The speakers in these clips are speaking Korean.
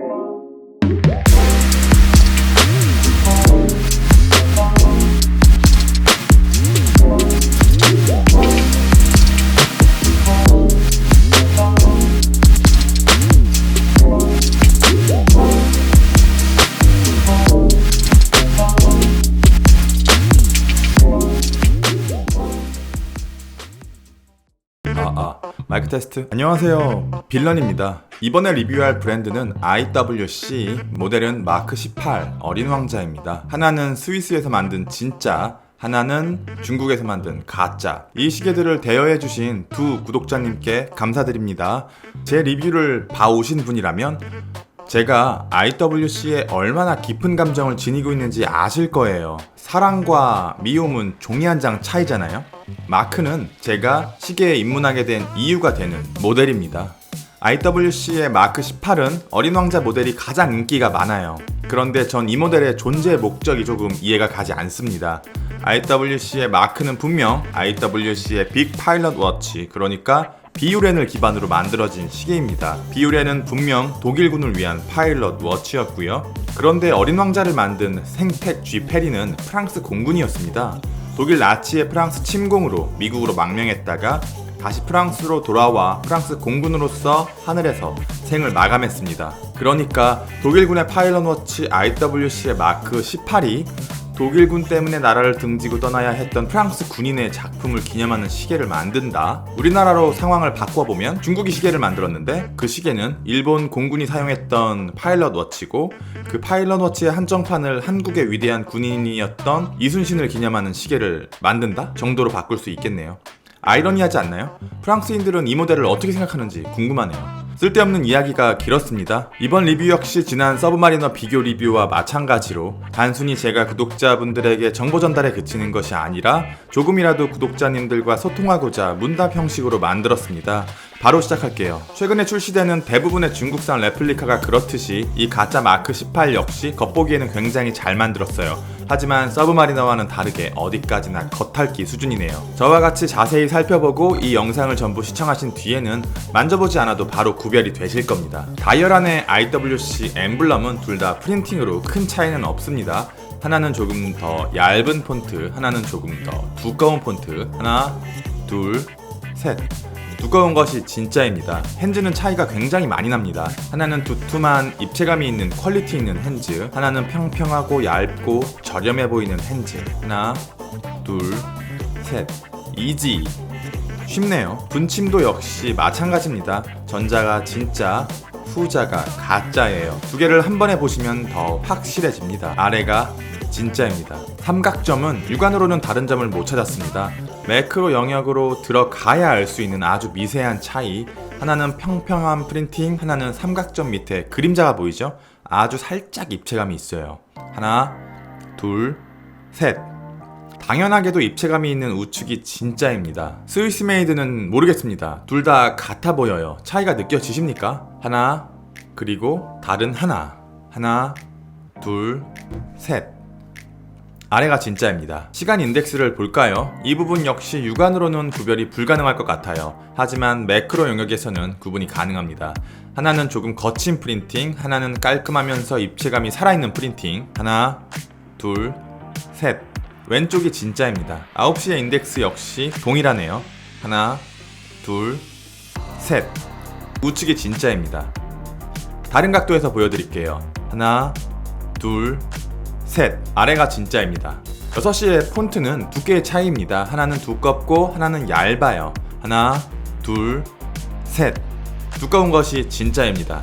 아, 마이크 테스트. 안녕하세요. 빌런입니다. 이번에 리뷰할 브랜드는 IWC, 모델은 마크 18, 어린 왕자입니다. 하나는 스위스에서 만든 진짜, 하나는 중국에서 만든 가짜. 이 시계들을 대여해주신 두 구독자님께 감사드립니다. 제 리뷰를 봐오신 분이라면 제가 IWC에 얼마나 깊은 감정을 지니고 있는지 아실 거예요. 사랑과 미움은 종이 한 장 차이잖아요. 마크는 제가 시계에 입문하게 된 이유가 되는 모델입니다. IWC의 마크 18은 어린 왕자 모델이 가장 인기가 많아요. 그런데 전 이 모델의 존재 목적이 조금 이해가 가지 않습니다. IWC의 마크는 분명 IWC의 빅 파일럿 워치, 그러니까 비유렌을 기반으로 만들어진 시계입니다. 비유렌은 분명 독일군을 위한 파일럿 워치였고요. 그런데 어린 왕자를 만든 생텍 G 페리는 프랑스 공군이었습니다. 독일 나치의 프랑스 침공으로 미국으로 망명했다가 다시 프랑스로 돌아와 프랑스 공군으로서 하늘에서 생을 마감했습니다. 그러니까 독일군의 파일럿 워치 IWC의 마크 18이 독일군 때문에 나라를 등지고 떠나야 했던 프랑스 군인의 작품을 기념하는 시계를 만든다. 우리나라로 상황을 바꿔보면 중국이 시계를 만들었는데 그 시계는 일본 공군이 사용했던 파일럿 워치고 그 파일럿 워치의 한정판을 한국의 위대한 군인이었던 이순신을 기념하는 시계를 만든다 정도로 바꿀 수 있겠네요. 아이러니하지 않나요? 프랑스인들은 이 모델을 어떻게 생각하는지 궁금하네요. 쓸데없는 이야기가 길었습니다. 이번 리뷰 역시 지난 서브마리너 비교 리뷰와 마찬가지로 단순히 제가 구독자분들에게 정보 전달에 그치는 것이 아니라 조금이라도 구독자님들과 소통하고자 문답 형식으로 만들었습니다. 바로 시작할게요. 최근에 출시되는 대부분의 중국산 레플리카가 그렇듯이 이 가짜 마크 18 역시 겉보기에는 굉장히 잘 만들었어요. 하지만 서브마리너와는 다르게 어디까지나 겉핥기 수준이네요. 저와 같이 자세히 살펴보고 이 영상을 전부 시청하신 뒤에는 만져보지 않아도 바로 구별이 되실 겁니다. 다이얼 IWC 엠블럼은 둘 다 프린팅으로 큰 차이는 없습니다. 하나는 조금 더 얇은 폰트, 하나는 조금 더 두꺼운 폰트. 하나, 둘, 셋. 두꺼운 것이 진짜입니다. 핸즈는 차이가 굉장히 많이 납니다. 하나는 두툼한 입체감이 있는 퀄리티 있는 핸즈, 하나는 평평하고 얇고 저렴해 보이는 핸즈. 하나, 둘, 셋. 이지. 쉽네요. 분침도 역시 마찬가지입니다. 전자가 진짜, 후자가 가짜예요. 두 개를 한 번에 보시면 더 확실해집니다. 아래가 진짜입니다. 삼각점은 육안으로는 다른 점을 못 찾았습니다. 매크로 영역으로 들어가야 알 수 있는 아주 미세한 차이. 하나는 평평한 프린팅, 하나는 삼각점 밑에 그림자가 보이죠? 아주 살짝 입체감이 있어요. 하나, 둘, 셋. 당연하게도 입체감이 있는 우측이 진짜입니다. 스위스 메이드는 모르겠습니다. 둘 다 같아 보여요. 차이가 느껴지십니까? 하나, 그리고 다른 하나. 하나, 둘, 셋. 아래가 진짜입니다. 시간 인덱스를 볼까요? 이 부분 역시 육안으로는 구별이 불가능할 것 같아요. 하지만 매크로 영역에서는 구분이 가능합니다. 하나는 조금 거친 프린팅, 하나는 깔끔하면서 입체감이 살아있는 프린팅. 하나, 둘, 셋. 왼쪽이 진짜입니다. 9시의 인덱스 역시 동일하네요. 하나, 둘, 셋. 우측이 진짜입니다. 다른 각도에서 보여드릴게요. 하나, 둘, 셋. 아래가 진짜입니다. 6시의 폰트는 두께의 차이입니다. 하나는 두껍고 하나는 얇아요. 하나, 둘, 셋. 두꺼운 것이 진짜입니다.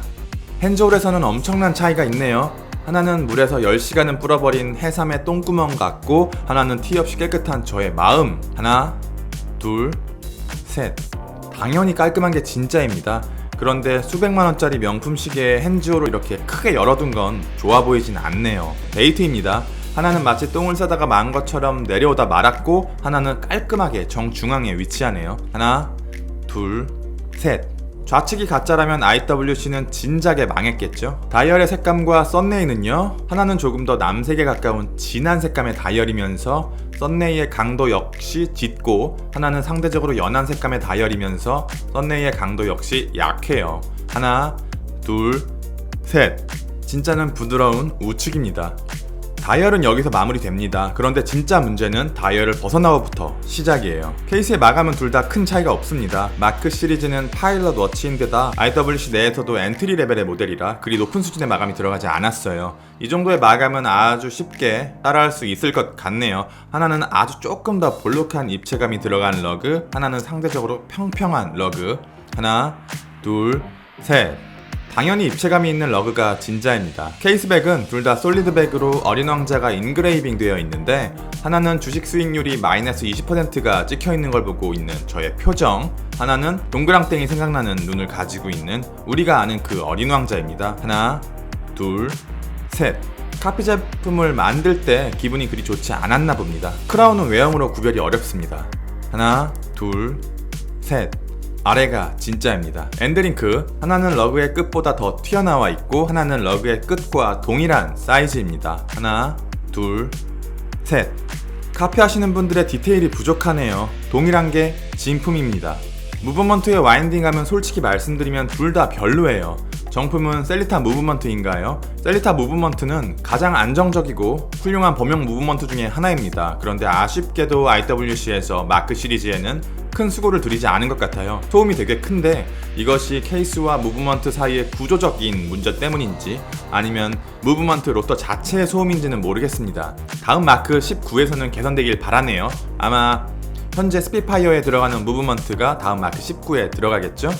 핸즈홀에서는 엄청난 차이가 있네요. 하나는 물에서 10시간은 불어버린 해삼의 똥구멍 같고 하나는 티 없이 깨끗한 저의 마음. 하나, 둘, 셋. 당연히 깔끔한 게 진짜입니다. 그런데 수백만 원짜리 명품 시계에 핸즈홀을 이렇게 크게 열어둔 건 좋아 보이진 않네요. 데이트입니다. 하나는 마치 똥을 싸다가 만 것처럼 내려오다 말았고 하나는 깔끔하게 정중앙에 위치하네요. 하나, 둘, 셋. 좌측이 가짜라면 IWC는 진작에 망했겠죠. 다이얼의 색감과 썬네이는요. 하나는 조금 더 남색에 가까운 진한 색감의 다이얼이면서 썬네이의 강도 역시 짙고 하나는 상대적으로 연한 색감의 다이얼이면서 썬네이의 강도 역시 약해요. 하나, 둘, 셋. 진짜는 부드러운 우측입니다. 다이얼은 여기서 마무리됩니다. 그런데 진짜 문제는 다이얼을 벗어나고부터 시작이에요. 케이스의 마감은 둘 다 큰 차이가 없습니다. 마크 시리즈는 파일럿 워치인데다 IWC 내에서도 엔트리 레벨의 모델이라 그리 높은 수준의 마감이 들어가지 않았어요. 이 정도의 마감은 아주 쉽게 따라할 수 있을 것 같네요. 하나는 아주 조금 더 볼록한 입체감이 들어간 러그, 하나는 상대적으로 평평한 러그. 하나, 둘, 셋. 당연히 입체감이 있는 러그가 진짜입니다. 케이스백은 둘 다 솔리드백으로 어린 왕자가 인그레이빙 되어 있는데 하나는 주식 수익률이 마이너스 20%가 찍혀 있는 걸 보고 있는 저의 표정 하나는 동그랑땡이 생각나는 눈을 가지고 있는 우리가 아는 그 어린 왕자입니다. 하나, 둘, 셋. 카피 제품을 만들 때 기분이 그리 좋지 않았나 봅니다. 크라운은 외형으로 구별이 어렵습니다. 하나, 둘, 셋. 아래가 진짜입니다. 엔드링크 하나는 러그의 끝보다 더 튀어나와 있고 하나는 러그의 끝과 동일한 사이즈입니다. 하나, 둘, 셋. 카페 하시는 분들의 디테일이 부족하네요. 동일한 게 진품입니다. 무브먼트에 와인딩하면 솔직히 말씀드리면 둘 다 별로예요. 정품은 셀리타 무브먼트인가요? 셀리타 무브먼트는 가장 안정적이고 훌륭한 범용 무브먼트 중에 하나입니다. 그런데 아쉽게도 IWC에서 마크 시리즈에는 큰 수고를 들이지 않은 것 같아요. 소음이 되게 큰데 이것이 케이스와 무브먼트 사이의 구조적인 문제 때문인지 아니면 무브먼트 로터 자체의 소음인지는 모르겠습니다. 다음 마크 19에서는 개선되길 바라네요. 아마 현재 스피파이어에 들어가는 무브먼트가 다음 마크 19에 들어가겠죠?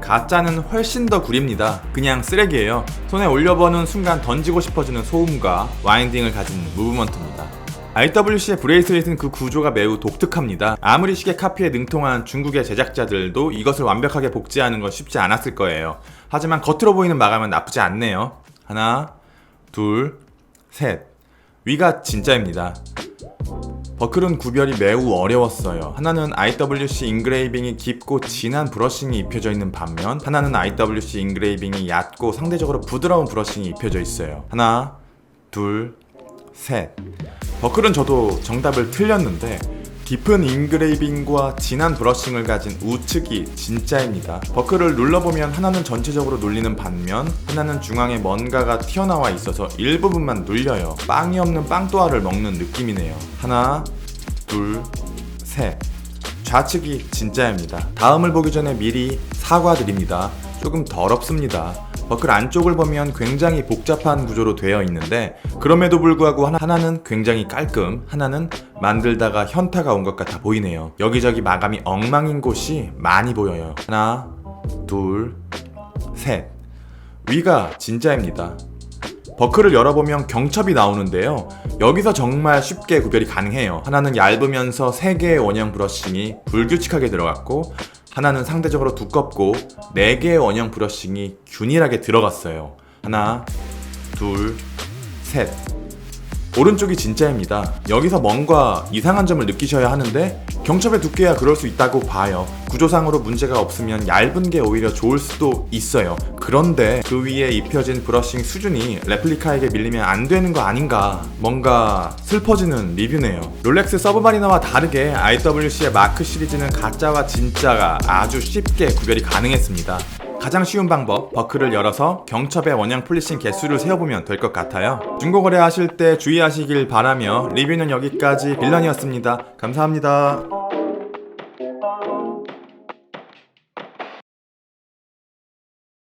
가짜는 훨씬 더 구립니다. 그냥 쓰레기예요. 손에 올려보는 순간 던지고 싶어지는 소음과 와인딩을 가진 무브먼트입니다. IWC의 브레이스릿은 그 구조가 매우 독특합니다. 아무리 시계 카피에 능통한 중국의 제작자들도 이것을 완벽하게 복제하는 건 쉽지 않았을 거예요. 하지만 겉으로 보이는 마감은 나쁘지 않네요. 하나, 둘, 셋. 위가 진짜입니다. 버클은 구별이 매우 어려웠어요. 하나는 IWC 인그레이빙이 깊고 진한 브러싱이 입혀져 있는 반면 하나는 IWC 인그레이빙이 얕고 상대적으로 부드러운 브러싱이 입혀져 있어요. 하나, 둘, 셋. 버클은 저도 정답을 틀렸는데 깊은 인그레이빙과 진한 브러싱을 가진 우측이 진짜입니다. 버클을 눌러보면 하나는 전체적으로 눌리는 반면 하나는 중앙에 뭔가가 튀어나와 있어서 일부분만 눌려요. 빵이 없는 빵또아를 먹는 느낌이네요. 하나, 둘, 셋. 좌측이 진짜입니다. 다음을 보기 전에 미리 사과드립니다. 조금 더럽습니다. 버클 안쪽을 보면 굉장히 복잡한 구조로 되어 있는데 그럼에도 불구하고 하나- 하나 는 굉장히 깔끔, 하나는 만들다가 현타가 온 것 같아 보이네요. 여기저기 마감이 엉망인 곳이 많이 보여요. 하나, 둘, 셋. 위가 진짜입니다. 버클을 열어보면 경첩이 나오는데요. 여기서 정말 쉽게 구별이 가능해요. 하나는 얇으면서 3개의 원형 브러싱이 불규칙하게 들어갔고, 하나는 상대적으로 두껍고 4개의 원형 브러싱이 균일하게 들어갔어요. 하나, 둘, 셋. 오른쪽이 진짜입니다. 여기서 뭔가 이상한 점을 느끼셔야 하는데 경첩의 두께야 그럴 수 있다고 봐요. 구조상으로 문제가 없으면 얇은 게 오히려 좋을 수도 있어요. 그런데 그 위에 입혀진 브러싱 수준이 레플리카에게 밀리면 안 되는 거 아닌가 뭔가 슬퍼지는 리뷰네요. 롤렉스 서브마리너와 다르게 IWC의 마크 시리즈는 가짜와 진짜가 아주 쉽게 구별이 가능했습니다. 가장 쉬운 방법, 버클을 열어서 경첩의 원형 플리싱 개수를 세어보면 될 것 같아요. 중고 거래 하실 때 주의하시길 바라며 리뷰는 여기까지 빌런이었습니다. 감사합니다.